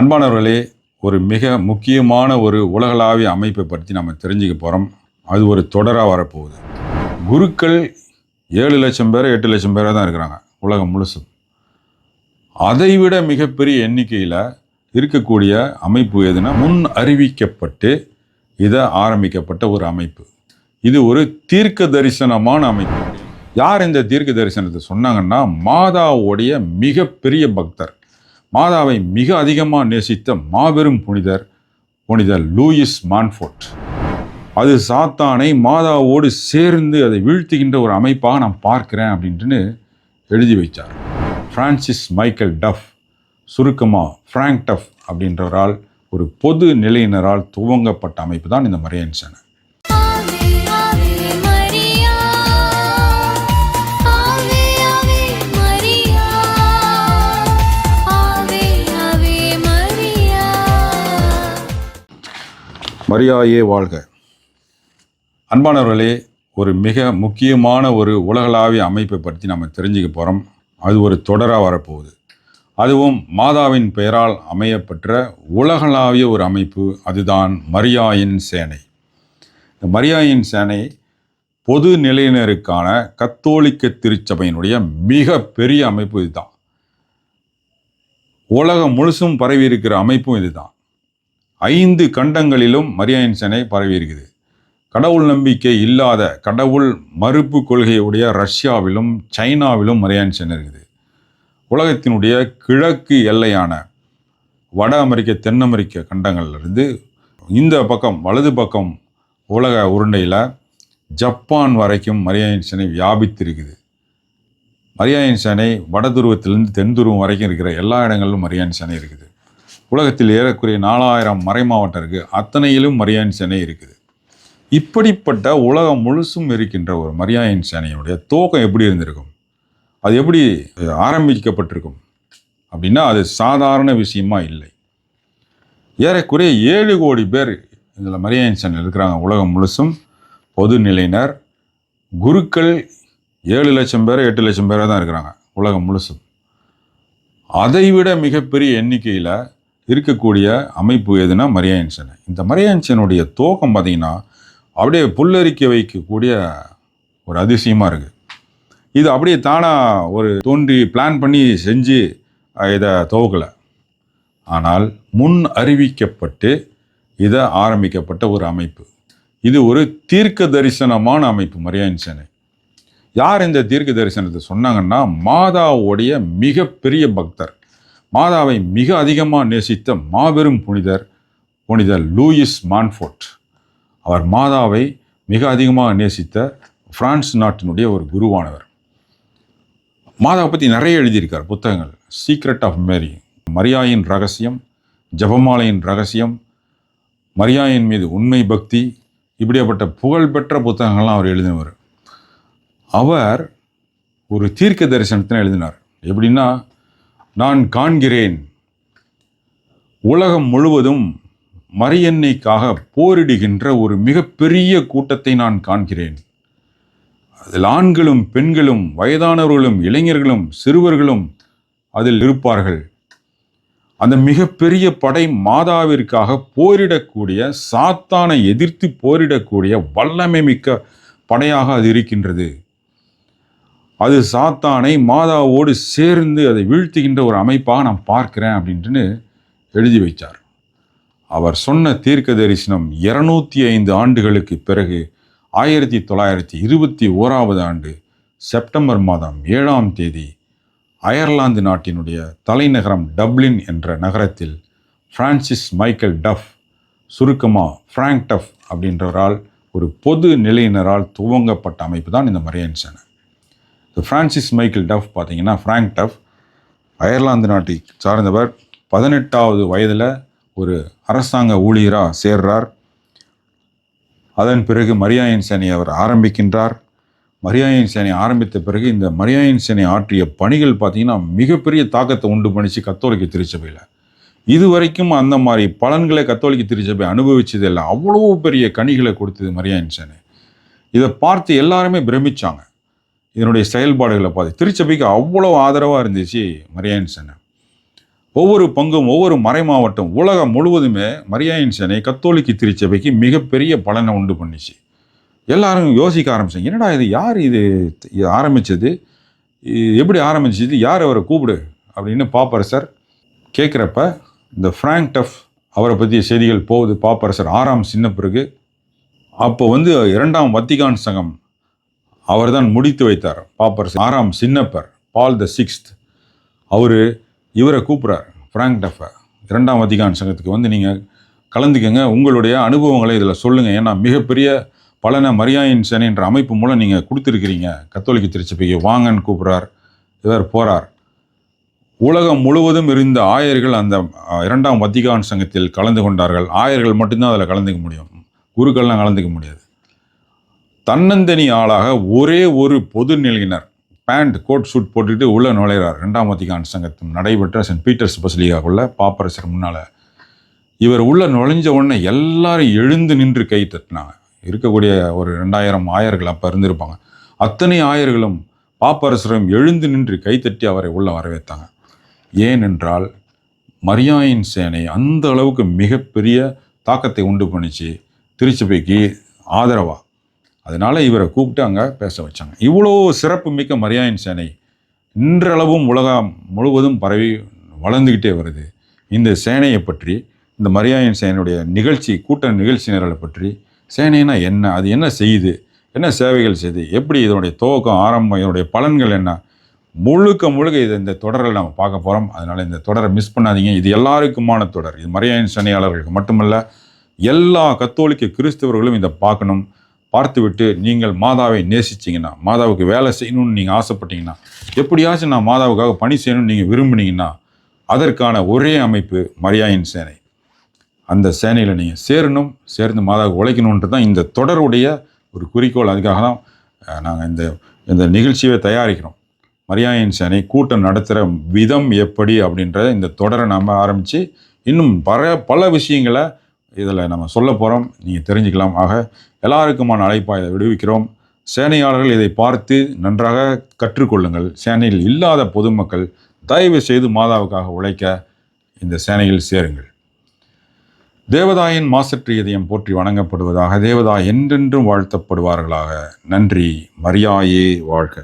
அன்பானவர்களே ஒரு மிக முக்கியமான ஒரு உலகளாவிய அமைப்பை பற்றி நம்ம தெரிஞ்சுக்க போகிறோம் அது ஒரு தொடராக வரப்போகுது. குருக்கள் ஏழு லட்சம் பேர் எட்டு லட்சம் பேராக தான் இருக்கிறாங்க உலகம் முழுசும். அதைவிட மிகப்பெரிய எண்ணிக்கையில் இருக்கக்கூடிய அமைப்பு எதுனா முன் அறிவிக்கப்பட்டு இதை ஆரம்பிக்கப்பட்ட ஒரு அமைப்பு. இது ஒரு தீர்க்க தரிசனமான அமைப்பு. யார் இந்த தீர்க்க தரிசனத்தை சொன்னாங்கன்னா மாதாவுடைய மிகப்பெரிய பக்தர். மாதாவை மிக அதிகமாக நேசித்த மாபெரும் புனிதர் புனிதர் லூயிஸ் மான்ஃபோர்ட். அது சாத்தானை மாதாவோடு சேர்ந்து அதை வீழ்த்துகின்ற ஒரு அமைப்பாக நான் பார்க்கிறேன் அப்படின்ட்டுன்னு எழுதி வைத்தார். ஃப்ரான்சிஸ் மைக்கேல் டஃப் சுருக்கமாக ஃப்ராங்க் டஃப் அப்படின்றவரால் ஒரு பொது நிலையினரால் துவங்கப்பட்ட அமைப்பு தான் இந்த மரியன் சேனை மரியாயே வாழ்க. அன்பானவர்களே ஒரு மிக முக்கியமான ஒரு உலகளாவிய அமைப்பை பற்றி நம்ம தெரிஞ்சுக்க போகிறோம் அது ஒரு தொடராக வரப்போகுது. அதுவும் மாதாவின் பெயரால் அமையப்பெற்ற உலகளாவிய ஒரு அமைப்பு அதுதான் மரியாயின் சேனை. இந்த மரியாயின் சேனை பொது நிலையினருக்கான கத்தோலிக்க திருச்சபையினுடைய மிக பெரிய அமைப்பு இதுதான். உலகம் முழுசும் பரவி இருக்கிற அமைப்பும் இதுதான். ஐந்து கண்டங்களிலும் மரியாயின் சேனை பரவி இருக்குது கடவுள் நம்பிக்கை இல்லாத கடவுள் மறுப்பு கொள்கையுடைய ரஷ்யாவிலும் சைனாவிலும் மரியாயின் சேனை இருக்குது. உலகத்தினுடைய கிழக்கு எல்லையான வட அமெரிக்க தென் அமெரிக்க கண்டங்கள்லேருந்து இந்த பக்கம் வலது பக்கம் உலக உருண்டையில் ஜப்பான் வரைக்கும் மரியாயின் சேனை வியாபித்திருக்குது. மரியாயின் சேனை வட துருவத்திலிருந்து தென் துருவம் வரைக்கும் இருக்கிற எல்லா இடங்களிலும் மரியாயின் சேனை இருக்குது. உலகத்தில் ஏறக்குறைய நாலாயிரம் மறை மாவட்டம் இருக்குது அத்தனையிலும் மரியாயின் சேனை இருக்குது. இப்படிப்பட்ட உலகம் முழுசும் இருக்கின்ற ஒரு மரியாயின் சேனையுடைய துவக்கம் எப்படி இருந்திருக்கும்? அது எப்படி ஆரம்பிக்கப்பட்டிருக்கும்? அப்படின்னா அது சாதாரண விஷயமா இல்லை. ஏறக்குறைய ஏழு கோடி பேர் இதில் மரியாயின் சேனையில் இருக்கிறாங்க. உலகம் முழுசும் பொது நிலையினர் குருக்கள் ஏழு லட்சம் பேர் எட்டு லட்சம் பேராக தான் இருக்கிறாங்க. உலகம் முழுசும். அதைவிட மிகப்பெரிய எண்ணிக்கையில் இருக்கக்கூடிய அமைப்பு எதுனா மரியாயின் சேனை இந்த மரியாயின் சேனுடைய பார்த்தீங்கன்னா அப்படியே புல்லரிக்க வைக்கக்கூடிய ஒரு அதிசயமாக இருக்குது இது அப்படியே தானாக ஒரு தோன்றி பிளான் பண்ணி செஞ்சு இதை துவக்கலை. ஆனால் முன் அறிவிக்கப்பட்டு இதை ஆரம்பிக்கப்பட்ட ஒரு அமைப்பு. இது ஒரு தீர்க்க தரிசனமான அமைப்பு மரியாயின் சேனை யார் இந்த தீர்க்க தரிசனத்தை சொன்னாங்கன்னா மாதாவுடைய மிகப்பெரிய பக்தர். மாதாவை மிக அதிகமாக நேசித்த மாபெரும் புனிதர் புனிதர் லூயிஸ் மான்ஃபோர்ட். அவர் மாதாவை மிக அதிகமாக நேசித்த பிரான்ஸ் நாட்டினுடைய ஒரு குருவானவர். மாதாவை பற்றி நிறைய எழுதியிருக்கார் புத்தகங்கள். சீக்ரெட் ஆஃப் மேரி மரியாயின் ரகசியம் ஜபமாலையின் ரகசியம் மரியாயின் மீது உண்மை பக்தி இப்படியாப்பட்ட புகழ்பெற்ற புத்தகங்கள்லாம் அவர் எழுதினவர். அவர் ஒரு தீர்க்க தரிசனத்தினை எழுதினார். எப்படின்னா நான் காண்கிறேன். உலகம் முழுவதும் மரியன்னைக்காக போரிடுகின்ற ஒரு மிகப்பெரிய கூட்டத்தை நான் காண்கிறேன். அதில் ஆண்களும் பெண்களும் வயதானவர்களும் இளைஞர்களும் சிறுவர்களும் அதில் இருப்பார்கள். அந்த மிகப்பெரிய படை மாதாவிற்காக போரிடக்கூடிய சாத்தானை எதிர்த்து போரிடக்கூடிய வல்லமை மிக்க படையாக அது இருக்கின்றது. அது சாத்தானை மாதாவோடு சேர்ந்து அதை வீழ்த்துகின்ற ஒரு அமைப்பாக நான் பார்க்கிறேன் அப்படின்ட்டுன்னு எழுதி வைத்தார். அவர் சொன்ன தீர்க்க தரிசனம் இருநூத்தி ஐந்து ஆண்டுகளுக்கு பிறகு ஆயிரத்தி தொள்ளாயிரத்தி இருபத்தி ஓராவது ஆண்டு செப்டம்பர் மாதம் ஏழாம் தேதி அயர்லாந்து நாட்டினுடைய தலைநகரம் டப்ளின் என்ற நகரத்தில் பிரான்சிஸ் மைக்கேல் டஃப் சுருக்கமாக ஃப்ராங்க் டஃப் அப்படின்றவரால் ஒரு பொது நிலையினரால் துவங்கப்பட்ட அமைப்பு தான் இந்த மரியன் சேனை ஃப்ரான்சிஸ் மைக்கேல் டஃப் பார்த்தீங்கன்னா ஃப்ராங்க் டஃப் அயர்லாந்து நாட்டை சார்ந்தவர். பதினெட்டாவது வயதில் ஒரு அரசாங்க ஊழியராக சேர்றார். அதன் பிறகு மரியாயின் சேனை அவர் ஆரம்பிக்கின்றார். மரியாயின் சேனை ஆரம்பித்த பிறகு இந்த மரியாயின் சேனை ஆற்றிய பணிகள் பார்த்தீங்கன்னா மிகப்பெரிய தாக்கத்தை உண்டு பண்ணிச்சு கத்தோலிக்க திருச்சபையில். இதுவரைக்கும் அந்த மாதிரி பலன்களை கத்தோலிக்க திருச்சபை அனுபவிச்சது இல்லை அவ்வளோ பெரிய கனிகளை கொடுத்தது மரியாயின் சேனை. இதை பார்த்து எல்லாருமே பிரமிச்சாங்க. இதனுடைய செயல்பாடுகளை பார்த்து திருச்சபைக்கு அவ்வளோ ஆதரவாக இருந்துச்சு மரியாயன் சேனை ஒவ்வொரு பங்கும் ஒவ்வொரு மறை மாவட்டம் உலகம் முழுவதுமே மரியாயின் சேனை கத்தோலிக்க திருச்சபைக்கு மிகப்பெரிய பலனை உண்டு பண்ணிச்சு. எல்லாரும் யோசிக்க ஆரம்பிச்சாங்க என்னடா இது யார் இது? இது ஆரம்பிச்சது? எப்படி ஆரம்பிச்சது? யார் அவரை கூப்பிடு? அப்படின்னு பாப்பரசர் கேட்குறப்ப இந்த ஃப்ராங்க் டஃப் அவரை பற்றிய செய்திகள் போகுது. பாப்பரசர் ஆறாம் சின்ன பிறகு அப்போ வந்து இரண்டாம் வத்திகான் சங்கம் அவர்தான் முடித்து வைத்தார். பாப்பர் ஆறாம் சின்னப்பர் பால் த சிக்ஸ்த். அவர் இவரை கூப்பிட்றார் ஃப்ராங்க் டஃபை இரண்டாம் அதிகான் சங்கத்துக்கு வந்து நீங்கள் கலந்துக்கங்க உங்களுடைய அனுபவங்களை இதில் சொல்லுங்கள் ஏன்னா மிகப்பெரிய பலன மரியாயின் சேனைன்ற அமைப்பு மூலம் நீங்கள் கொடுத்துருக்கிறீங்க. கத்தோலிக்க திருச்சபைக்கு வாங்கன்னு கூப்பிட்றார் இவர் போகிறார் உலகம் முழுவதும் இருந்த ஆயர்கள் அந்த இரண்டாம் வத்திகான் சங்கத்தில் கலந்து கொண்டார்கள். ஆயர்கள் மட்டும்தான் அதில் கலந்துக்க முடியும். குருக்கள்லாம் கலந்துக்க முடியாது. தன்னந்தனி ஆளாக ஒரே ஒரு பொது நிலையினர். பேண்ட் கோட் சூட் போட்டுட்டு உள்ளே நுழைகிறார் ரெண்டாம் வத்திகான் சங்கத்தில் நடைபெற்ற சென்ட் பீட்டர்ஸ் பசிலியாக்குள்ள பாப்பரசர் முன்னால். இவர் உள்ள நுழைஞ்ச உடனே எல்லாரும் எழுந்து நின்று கை தட்டினாங்க. இருக்கக்கூடிய ஒரு ரெண்டாயிரம் ஆயர்கள் அப்போ இருந்திருப்பாங்க. அத்தனை ஆயர்களும் பாப்பரசரும் எழுந்து நின்று கைத்தட்டி அவரை உள்ளே வரவேற்றாங்க ஏனென்றால் மரியாயின் சேனை அந்த அளவுக்கு மிகப்பெரிய தாக்கத்தை உண்டு பண்ணிச்சு. திருச்சபைக்கு ஆதரவாக அதனால் இவரை கூப்பிட்டு அங்கே பேச வச்சாங்க. இவ்வளோ சிறப்பு மிக்க மரியாயின் சேனை இன்றளவும் உலகம் முழுவதும் பரவி வளர்ந்துக்கிட்டே வருது. இந்த சேனையை பற்றி இந்த மரியாயின் சேனையுடைய நிகழ்ச்சி கூட்ட நிகழ்ச்சி நிரலை பற்றி சேனைனா என்ன அது என்ன செய்யுது என்ன சேவைகள் செய்யுது எப்படி இதனுடைய துவக்கம் ஆரம்பம் இதனுடைய பலன்கள் என்ன முழுக்க முழுக்க இது இந்த தொடரில் நம்ம பார்க்க போகிறோம் அதனால் இந்த தொடரை மிஸ் பண்ணாதீங்க. இது எல்லாருக்குமான தொடர். இது மரியாயின் சேனையாளர்களுக்கு மட்டுமல்ல எல்லா கத்தோலிக்க கிறிஸ்தவர்களும் இதை பார்க்கணும். பார்த்துவிட்டு நீங்கள் மாதாவை நேசிச்சிங்கன்னா மாதாவுக்கு வேலை செய்யணும்னு நீங்கள் ஆசைப்பட்டீங்கன்னா எப்படியாச்சும் நான் மாதாவுக்காக பணி செய்யணும்னு நீங்கள் விரும்புனீங்கன்னா அதற்கான ஒரே அமைப்பு மரியாயின் சேனை. அந்த சேனையில் நீங்கள் சேரணும் சேர்ந்து மாதாவுக்கு உழைக்கணுன்றது தான் இந்த தொடருடைய ஒரு குறிக்கோள். அதுக்காக தான் நாங்கள் இந்த இந்த நிகழ்ச்சியை தயாரிக்கிறோம். மரியாயின் சேனை கூட்டம் நடத்துகிற விதம் எப்படி அப்படின்றத இந்த தொடரை நம்ம ஆரம்பித்து இன்னும் பல பல விஷயங்களை இதில் நம்ம சொல்ல போகிறோம் நீங்கள் தெரிஞ்சுக்கலாம். ஆக எல்லாருக்குமான அழைப்பாக இதை விடுவிக்கிறோம். சேனையாளர்கள் இதை பார்த்து நன்றாக கற்றுக்கொள்ளுங்கள். சேனையில் இல்லாத பொதுமக்கள் தயவு செய்து மாதாவுக்காக உழைக்க இந்த சேனையில் சேருங்கள். தேவதாயின் மாசற்று இதயம் போற்றி வணங்கப்படுவதாக தேவதா என்றென்றும் வாழ்த்தப்படுவார்களாக. நன்றி மரியாயே வாழ்க.